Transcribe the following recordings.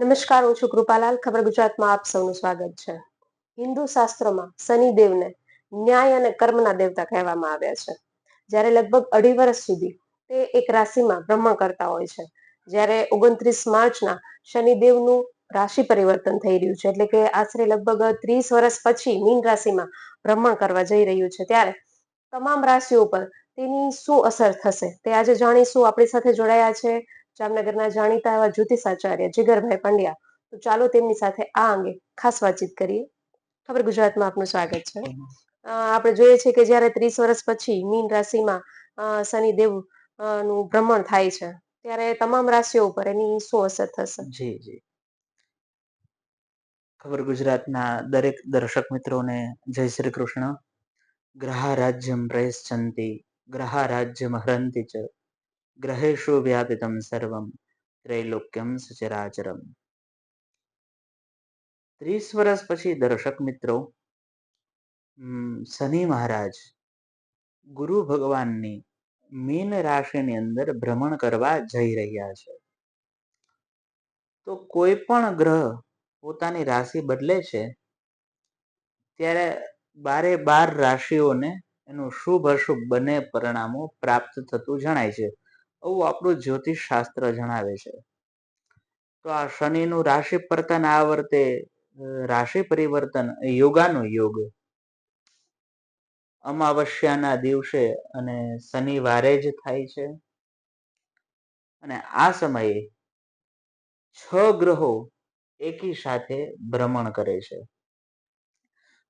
નમસ્કાર, હું છું કૃપાલાલ. ખબર ગુજરાતમાં આપ સૌનું સ્વાગત છે. હિન્દુ શાસ્ત્રોમાં શનિદેવને ન્યાય અને કર્મના દેવતા કહેવામાં આવ્યા છે. જ્યારે લગભગ અઢી વર્ષ સુધી તે એક રાશિમાં ભ્રમણ કરતા હોય છે. જ્યારે ઓગણત્રીસ માર્ચના શનિદેવનું રાશિ પરિવર્તન થઈ રહ્યું છે, એટલે કે આશરે લગભગ ત્રીસ વર્ષ પછી મીન રાશિમાં ભ્રમણ કરવા જઈ રહ્યું છે. ત્યારે તમામ રાશિઓ પર તેની શું અસર થશે, તે આજે જાણીશું. આપણી સાથે જોડાયા છે જામનગરના જાણીતા એવા જ્યોતિષાચાર્ય જીગરભાઈ પંડ્યા. તો ચાલો તેમની સાથે આ અંગે ખાસ વાતચીત કરીએ. ખબર ગુજરાતમાં આપનું સ્વાગત છે. આપણે જોઈએ છીએ કે જ્યારે ત્રીસ વર્ષ પછી મીન રાશિમાં શનિદેવનું ભ્રમણ થાય છે, ત્યારે તમામ રાશિઓ ઉપર એની શું અસર થશે? જી જી. ખબર ગુજરાતના દરેક દર્શક મિત્રોને જય શ્રી કૃષ્ણ. ગ્રહા રાજ્યમ પ્રયશ્ચંતી ગ્રહા રાજ્યમ હરંતી ચ ગ્રહેશુ વ્યાપિતમ સર્વમ ત્રૈલોક્યમ સચરાચરમ ત્રીસ વર્ષ પછી દર્શક મિત્રો શનિ મહારાજ ગુરુ ભગવાનની મીન રાશિની અંદર ભ્રમણ કરવા જઈ રહ્યા છે તો કોઈ પણ ગ્રહ પોતાની રાશિ બદલે છે ત્યારે બારે બાર રાશિઓને એનું શુભ અશુભ બંને પરિણામો પ્રાપ્ત થતું જણાય છે આવું આપણું જ્યોતિષ શાસ્ત્ર જણાવે છે. તો આ શનિનું રાશિ પરતન આ રાશિ પરિવર્તન યોગાનો યોગ. અમાવસ્યાના દિવસે અને શનિવારે જ થાય છે. અને આ સમયે છ ગ્રહો એકી સાથે ભ્રમણ કરે છે.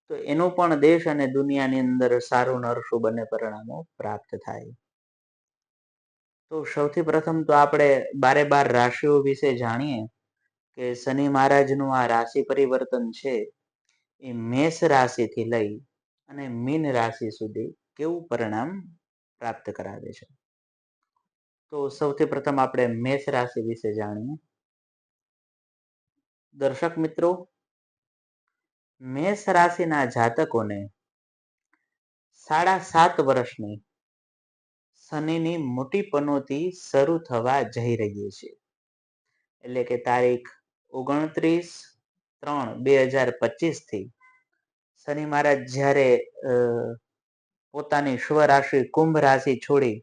તો એનું પણ દેશ અને દુનિયાની અંદર સારું નરસું બંને પરિણામો પ્રાપ્ત થાય. તો સૌથી પ્રથમ તો આપણે બારે બાર રાશિઓ વિશે જાણીએ કે શનિ મહારાજનું આ રાશિ પરિવર્તન છે. એ મેષ રાશિથી લઈ અને મીન રાશિ સુધી કેવું પરિણામ પ્રાપ્ત કરાવે છે? તો સૌથી પ્રથમ આપણે મેષ રાશિ વિશે જાણીએ. દર્શક મિત્રો, મેષ રાશિના જાતકોને સાડા સાત વર્ષની શનિની મોટી પનોતી શરૂ થવા જઈ રહી છે. એટલે કે તારીખ ઓગણત્રીસ ત્રણ બે હજાર પચીસથી શનિ મહારાજ જ્યારે પોતાની સ્વરાશિ કુંભ રાશિ છોડી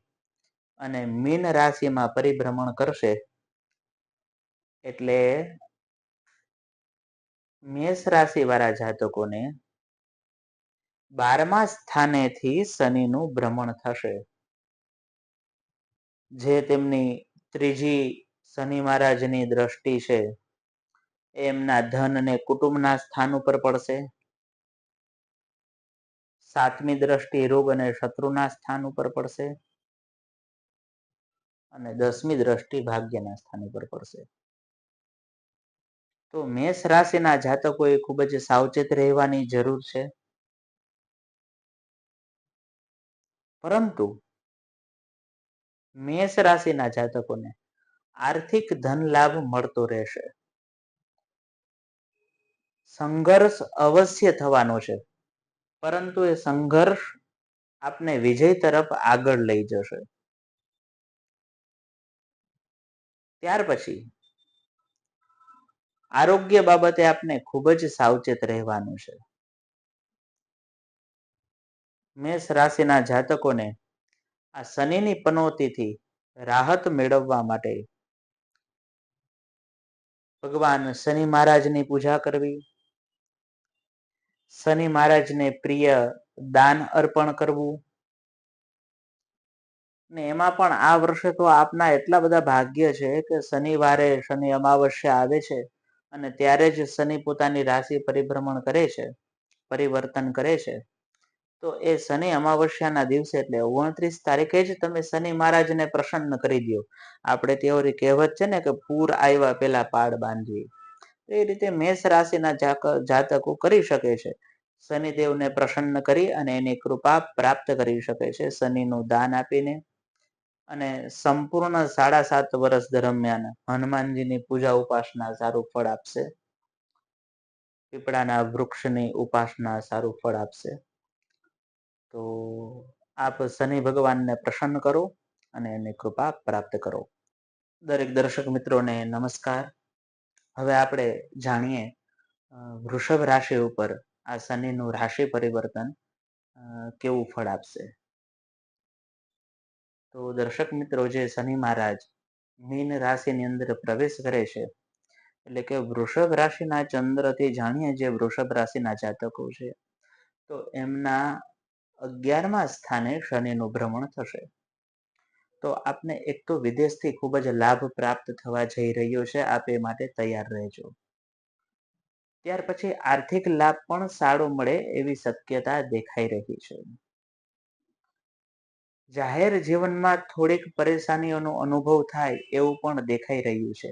અને મીન રાશિમાં પરિભ્રમણ કરશે, એટલે મેષ રાશિ વાળા જાતકોને બારમા સ્થાનેથી શનિનું ભ્રમણ થશે. જે તેમની ત્રીજી શનિ મહારાજની દ્રષ્ટિ છે એમના ધન અને કુટુંબના સ્થાન ઉપર પડશે. સાતમી દ્રષ્ટિ રોગ અને શત્રુના સ્થાન ઉપર પડશે અને દસમી દ્રષ્ટિ ભાગ્યના સ્થાન ઉપર પડશે. તો મેષ રાશિના જાતકોએ ખૂબ જ સાવચેત રહેવાની જરૂર છે. પરંતુ મેષ રાશિના જાતકોને આર્થિક ધન લાભ મળતો રહેશે. સંઘર્ષ અવશ્ય થવાનો છે, પરંતુ એ સંઘર્ષ આપને વિજય તરફ આગળ લઈ જશે. ત્યાર પછી, આરોગ્ય બાબતે આપને ખૂબ જ સાવચેત રહેવાનું છે. મેષ રાશિના જાતકોને આ શનિની પનોતીથી રાહત મેળવવા માટે ભગવાન શનિ મહારાજની પૂજા કરવી. શનિ મહારાજને પ્રિય દાન અર્પણ કરવું. ને એમાં પણ આ વર્ષે તો આપના એટલા બધા ભાગ્ય છે કે શનિવારે શનિ અમાવસ્યા આવે છે અને ત્યારે જ શનિ પોતાની રાશિ પરિભ્રમણ કરે છે, પરિવર્તન કરે છે. તો એ શનિ અમાવસ્યાના દિવસે, એટલે ઓગણત્રીસ તારીખે જ તમે શનિ મહારાજને પ્રસન્ન કરી દો આપણે તેઓની કહેવત છે ને કે પૂર આવ્યા પેલા પાડ બાંધવી. એ રીતે મેષ રાશિના જાતકો કરી શકે છે. શનિદેવને પ્રસન્ન કરી અને એની કૃપા પ્રાપ્ત કરી શકે છે શનિનું દાન આપીને. અને સંપૂર્ણ સાડા સાત વર્ષ દરમિયાન હનુમાનજીની પૂજા ઉપાસના સારું ફળ આપશે. પીપળાના વૃક્ષની ઉપાસના સારું ફળ આપશે. તો આપ શનિ ભગવાનને પ્રસન્ન કરો અને એની કૃપા પ્રાપ્ત કરો. દરેક દર્શક મિત્રોને નમસ્કાર. હવે આપણે જાણીએ વૃષભ રાશિ ઉપર આ શનિનું રાશિ પરિવર્તન કેવું ફળ આપશે? તો દર્શક મિત્રો જે શનિ મહારાજ મીન રાશિની અંદર પ્રવેશ કરે છે, એટલે કે વૃષભ રાશિના ચંદ્રથી જાણીએ જે વૃષભ રાશિના જાતકો છે, તો એમના અગિયારમા સ્થાને શનિનું ભ્રમણ થશે. તો આપને એક તો વિદેશથી ખૂબ જ લાભ પ્રાપ્ત થવા જઈ રહ્યો છે, આપ એ માટે તૈયાર રહેજો. ત્યાર પછી આર્થિક લાભ પણ સારો મળે એવી શક્યતા દેખાઈ રહી છે. જાહેર જીવનમાં થોડીક પરેશાનીઓનો અનુભવ થાય એવું પણ દેખાઈ રહ્યું છે.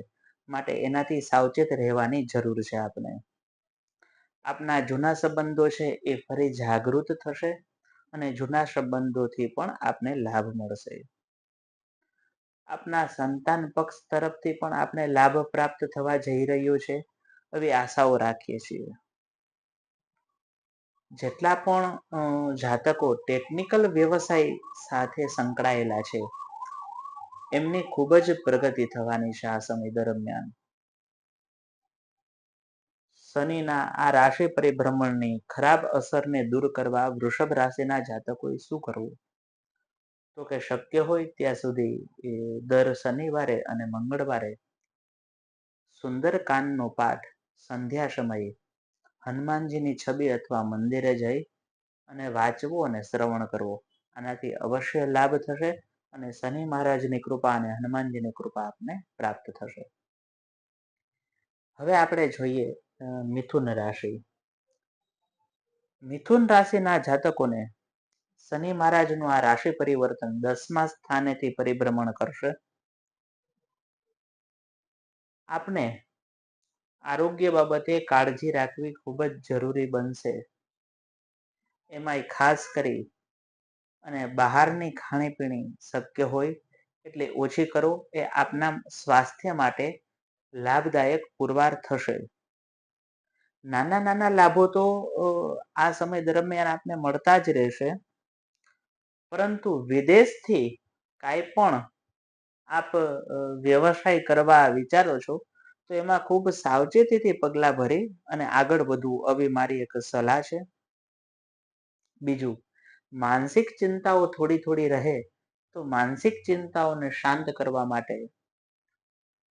માટે એનાથી સાવચેત રહેવાની જરૂર છે આપણે આપના જૂના સંબંધો છે એ ફરી જાગૃત થશે. અને જૂના સંબંધોથી પણ આપને લાભ મળશે. આપના સંતાન પક્ષ તરફથી પણ આપને લાભ પ્રાપ્ત થવા જઈ રહ્યો છે. એવી આશાઓ રાખીએ છીએ. જેટલા પણ જાતકો ટેકનિકલ વ્યવસાય સાથે સંકળાયેલા છે, એમની ખૂબ જ પ્રગતિ થવાની છે આ સમય દરમિયાન. શનિના આ રાશિ પરિભ્રમણની ખરાબ અસરને દૂર કરવા વૃષભ રાશિના જાતકોએ શું કરવું? તો કે શક્ય હોય ત્યાં સુધી દર શનિવારે અને મંગળવારે સુંદરકાંડનો પાઠ, સંધ્યા સમયે હનુમાનજીની છબી અથવા મંદિરે જઈ અને વાંચવો અને શ્રવણ કરવો. આનાથી અવશ્ય લાભ થશે અને શનિ મહારાજની કૃપા અને હનુમાનજીની કૃપા આપને પ્રાપ્ત થશે. હવે આપણે જોઈએ મિથુન રાશિ. મિથુન રાશિના જાતકોને શનિ મહારાજનું આ રાશિ પરિવર્તન દસમા સ્થાનેથી પરિભ્રમણ કરશે. આપને આરોગ્ય બાબતે કાળજી રાખવી ખૂબ જ જરૂરી બનશે. એમાંય ખાસ કરી અને બહારની ખાણીપીણી શક્ય હોય એટલે ઓછી કરો, એ આપના સ્વાસ્થ્ય માટે લાભદાયક પુરવાર થશે. નાના નાના લાભો તો આ સમય દરમિયાન આપને મળતા જ રહેશે. પરંતુ વિદેશથી કાંઈ પણ આપ વ્યવસાય કરવા વિચારો છો, તો એમાં ખૂબ સાવચેતીથી પગલાં ભરી અને આગળ વધવું, આવી મારી એક સલાહ છે. બીજું, માનસિક ચિંતાઓ થોડી થોડી રહે, તો માનસિક ચિંતાઓને શાંત કરવા માટે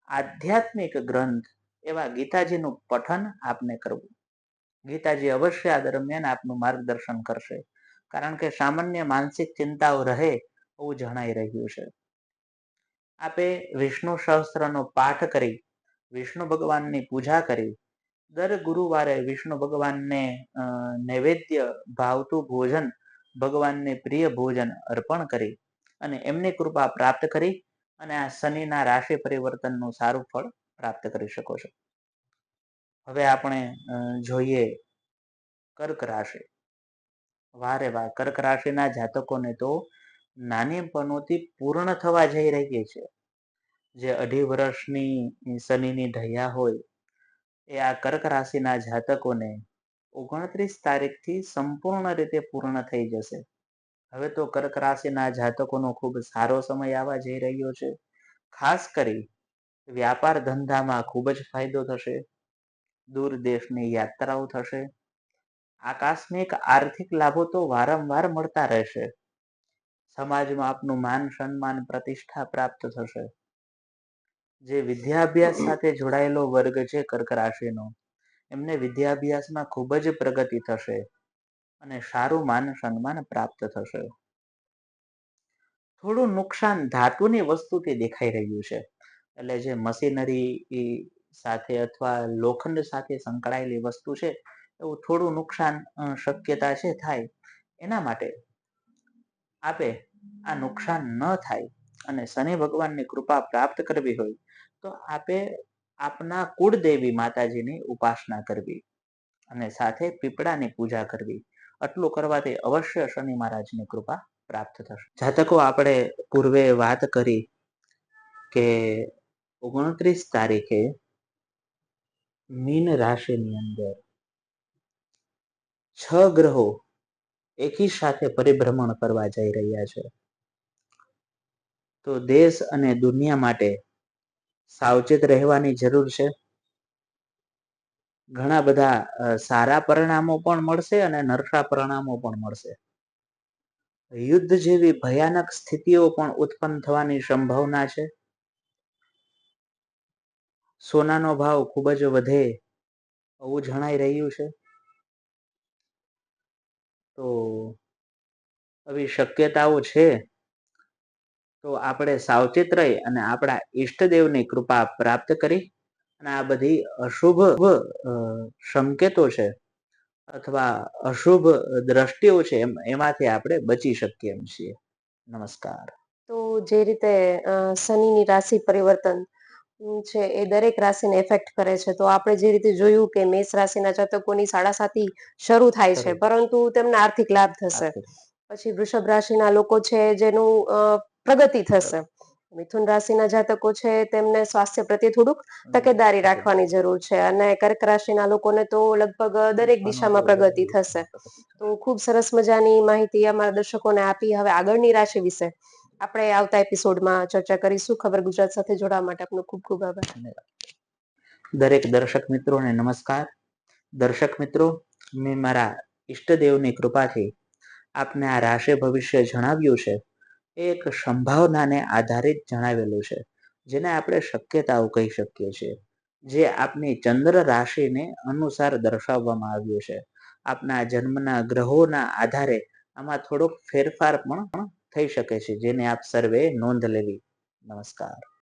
આધ્યાત્મિક ગ્રંથ એવા ગીતાજીનું પઠન આપને કરવું. ગીતાજી અવશ્ય આ દરમિયાન આપનું માર્ગદર્શન કરશે. કારણ કે સામાન્ય માનસિક ચિંતાઓ રહે એવું જણાઈ રહ્યું છે. આપે વિષ્ણુ સહસ્ત્રનો પાઠ કરી, વિષ્ણુ ભગવાનની પૂજા કરી. દર ગુરુવારે વિષ્ણુ ભગવાનને નૈવેદ્ય ભાવતું ભોજન, ભગવાનને પ્રિય ભોજન અર્પણ કરી અને એમની કૃપા પ્રાપ્ત કરી અને આ શનિના રાશિ પરિવર્તનનું સારું ફળ પ્રાપ્ત કરી શકો છો. હવે આપણે જોઈએ કર્ક રાશિ. વારે વાર કર્ક રાશિના જાતકોને તો નાનીપણોથી પૂર્ણ થવા જઈ રહી છે. જે અઢી વર્ષની શનિની ઢૈયા હોય, એ આ કર્ક રાશિના જાતકોને ઓગણત્રીસ તારીખથી સંપૂર્ણ રીતે પૂર્ણ થઈ જશે. હવે તો કર્ક રાશિના જાતકોનો ખૂબ સારો સમય આવવા જઈ રહ્યો છે. ખાસ કરી વ્યાપાર ધંધામાં ખૂબ જ ફાયદો થશે. દૂર દેશની યાત્રાઓ થશે. આકસ્મિક આર્થિક લાભો તો વારંવાર મળતા રહેશે. સમાજમાં આપનું માન સન્માન પ્રતિષ્ઠા પ્રાપ્ત થશે. જે વિદ્યાભ્યાસ સાથે જોડાયેલો વર્ગ છે કર્ક રાશિનો એમને વિદ્યાભ્યાસમાં ખૂબ જ પ્રગતિ થશે અને સારું માન સન્માન પ્રાપ્ત થશે. થોડું નુકસાન ધાતુની વસ્તુથી દેખાઈ રહ્યું છે. એટલે જે મશીનરી સાથે અથવા લોખંડ સાથે સંકળાયેલી વસ્તુ છે, એવું થોડું નુકસાન શક્યતા છે થાય. એના માટે આપે આ નુકસાન ન થાય અને શનિ ભગવાનની કૃપા પ્રાપ્ત કરવી હોય, તો આપે આપના કુળદેવી માતાજીની ઉપાસના કરવી અને સાથે પીપળાની પૂજા કરવી. આટલું કરવાથી અવશ્ય શનિ મહારાજની કૃપા પ્રાપ્ત થશે. જાતકો આપણે પૂર્વે વાત કરી કે ઓગણત્રીસ તારીખે મીન રાશિની અંદર છ ગ્રહો એકી સાથે પરિભ્રમણ કરવા જઈ રહ્યા છે. તો દેશ અને દુનિયા માટે સાવચેત રહેવાની જરૂર છે. ઘણા બધા સારા પરિણામો પણ મળશે અને નરખા પરિણામો પણ મળશે. યુદ્ધ જેવી ભયાનક સ્થિતિઓ પણ ઉત્પન્ન થવાની સંભાવના છે. સોનાનો ભાવ ખૂબ જ વધે એવું જણાઈ રહ્યું છે. તો આવી શક્યતાઓ છે. તો આપણે સાવચેત રહી અને આપણા ઈષ્ટદેવની કૃપા પ્રાપ્ત કરી અને આ બધી અશુભ સંકેતો છે અથવા અશુભ દ્રષ્ટિઓ છે એમ, એમાંથી આપણે બચી શકીએ એમ છીએ. નમસ્કાર. તો જે રીતે શનિની રાશિ પરિવર્તન છે. એ દરેક રાશિને એફેક્ટ કરે છે. તો આપણે જે રીતે જોયું કે મેષ રાશિના જાતકોની સાડાસાતી શરૂ થાય છે પરંતુ તેમને આર્થિક લાભ થશે. પછી વૃષભ રાશિના લોકો છે જેનું પ્રગતિ થશે. મિથુન રાશિના જાતકો છે તેમને સ્વાસ્થ્ય પ્રત્યે થોડુંક તકેદારી રાખવાની જરૂર છે અને કર્ક રાશિના લોકોને તો લગભગ દરેક દિશામાં પ્રગતિ થશે. તો ખૂબ સરસ મજાની માહિતી અમારા દર્શકોને આપી. હવે આગળની રાશિ વિશે. આપણે આવતા એપિસોડમાં ચર્ચા કરીશું. ખબર ગુજરાત સાથે જોડાવા માટે આપનો ખૂબ ખૂબ આભાર. દરેક દર્શક મિત્રોને નમસ્કાર. દર્શક મિત્રો, મેં મારા ઈષ્ટદેવની કૃપાથી આપને આ રાશે ભવિષ્ય જણાવ્યું છે. એક સંભાવનાને આધારિત જણાવેલું છે, જેને આપણે શક્યતાઓ કહી શકીએ છીએ. જે આપની ચંદ્ર રાશિને અનુસાર દર્શાવવામાં આવ્યું છે. આપના જન્મના ગ્રહોના આધારે આમાં થોડોક ફેરફાર પણ થઈ શકે છે. જેને આપ સર્વે નોંધ લેવી. નમસ્કાર.